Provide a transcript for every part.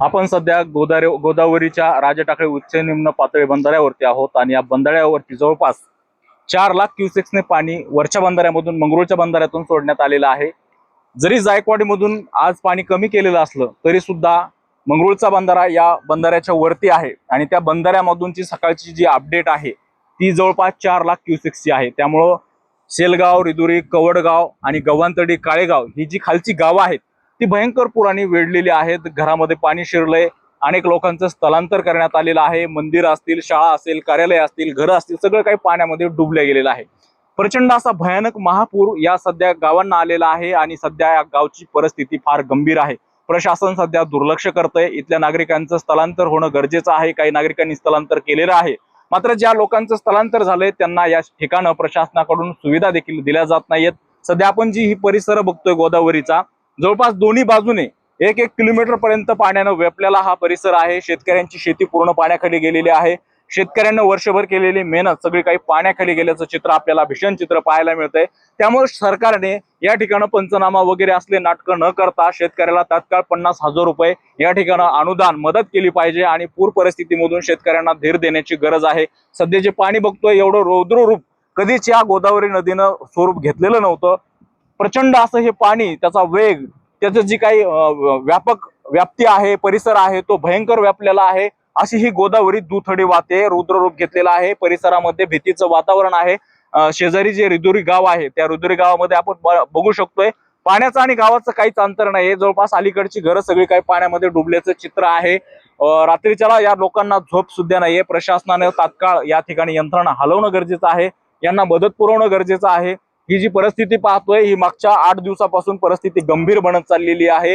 आपण सध्या गोदावरी गोदावरीच्या राजटाकळी उच्च निम्न पातळी बंधाऱ्यावरती आहोत आणि या बंधाऱ्यावरती जवळपास चार लाख क्युसेक्सने पाणी वरच्या बंधाऱ्यामधून मंगरुळच्या बंधाऱ्यातून सोडण्यात आलेलं आहे. जरी जायकवाडीमधून आज पाणी कमी केलेलं असलं तरी सुद्धा मंगरुळचा बंधारा या बंधाऱ्याच्या वरती आहे. आणि त्या बंधाऱ्यामधूनची सकाळची जी अपडेट आहे ती जवळपास चार लाख क्युसेक्सची आहे. त्यामुळं शेलगाव रिदुरी कवडगाव आणि गव्हाणतडी काळेगाव ही जी खालची गावं आहेत ती भयंकर पुराणी वेढलेली आहेत. घरामध्ये पाणी शिरलंय. अनेक लोकांचं स्थलांतर करण्यात आलेलं आहे. मंदिर असतील शाळा असेल कार्यालय असतील घरं असतील सगळं काही पाण्यामध्ये डुबल्या गेलेलं आहे. प्रचंड असा भयानक महापूर या सध्या गावांना आलेला आहे आणि सध्या या गावची परिस्थिती फार गंभीर आहे. प्रशासन सध्या दुर्लक्ष करतंय. इथल्या नागरिकांचं स्थलांतर होणं गरजेचं आहे. काही नागरिकांनी स्थलांतर केलेलं आहे. मात्र ज्या लोकांचं स्थलांतर झालंय त्यांना या ठिकाणं प्रशासनाकडून सुविधा देखील दिल्या जात नाहीयेत. सध्या आपण जी ही परिसर बघतोय गोदावरीचा जवळपास दोन्ही बाजूने एक एक किलोमीटर पर्यंत पाण्यानं व्यापलेला हा परिसर आहे. शेतकऱ्यांची शेती पूर्ण पाण्याखाली गेलेली आहे. शेतकऱ्यांना वर्षभर केलेली मेहनत सगळी काही पाण्याखाली गेल्याचं चित्र आपल्याला भीषण चित्र पाहायला मिळतंय. त्यामुळे सरकारने या ठिकाणं पंचनामा वगैरे असले नाटकं न करता शेतकऱ्याला तात्काळ पन्नास हजार रुपये या ठिकाणं अनुदान मदत केली पाहिजे आणि पूर परिस्थितीमधून शेतकऱ्यांना धीर देण्याची गरज आहे. सध्या जे पाणी बघतोय एवढं रौद्र रूप कधीच या गोदावरी नदीनं स्वरूप घेतलेलं नव्हतं. प्रचंड असं हे पाणी त्याचा वेग त्याचं जी काही व्यापक व्याप्ती आहे परिसर आहे तो भयंकर व्यापलेला आहे. अशी ही गोदावरी दुथडी वाहते रुद्ररूप घेतलेला आहे. परिसरामध्ये भीतीचं वातावरण आहे. शेजारी जे रिदुरी गाव आहे त्या रिदुरी गावामध्ये आपण ब- बघू शकतोय. पाण्याचं आणि गावाचं काहीच अंतर नाही जवळपास अलीकडची घरं सगळी काही पाण्यामध्ये डुबल्याचं चित्र आहे. रात्रीच्याला या लोकांना झोप सुद्धा नाहीये. प्रशासनाने तात्काळ या ठिकाणी यंत्रणा हलवणं गरजेचं आहे. यांना मदत पुरवणं गरजेचं आहे. ही जी परिस्थिती पाहतोय ही मागच्या आठ दिवसापासून परिस्थिती गंभीर बनत चाललेली आहे.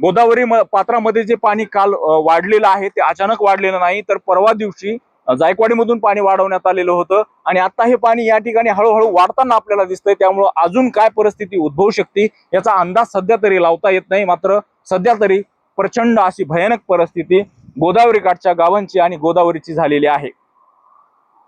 गोदावरी पात्रामध्ये जे पाणी काल वाढलेलं आहे ते अचानक वाढलेलं नाही तर परवा दिवशी जायकवाडीमधून पाणी वाढवण्यात आलेलं होतं आणि आता हे पाणी या ठिकाणी हळूहळू वाढताना आपल्याला दिसतंय त्यामुळं अजून काय परिस्थिती उद्भवू शकते याचा अंदाज सध्या तरी लावता येत नाही. मात्र सध्या तरी प्रचंड अशी भयानक परिस्थिती गोदावरी काठच्या गावांची आणि गोदावरीची झालेली आहे.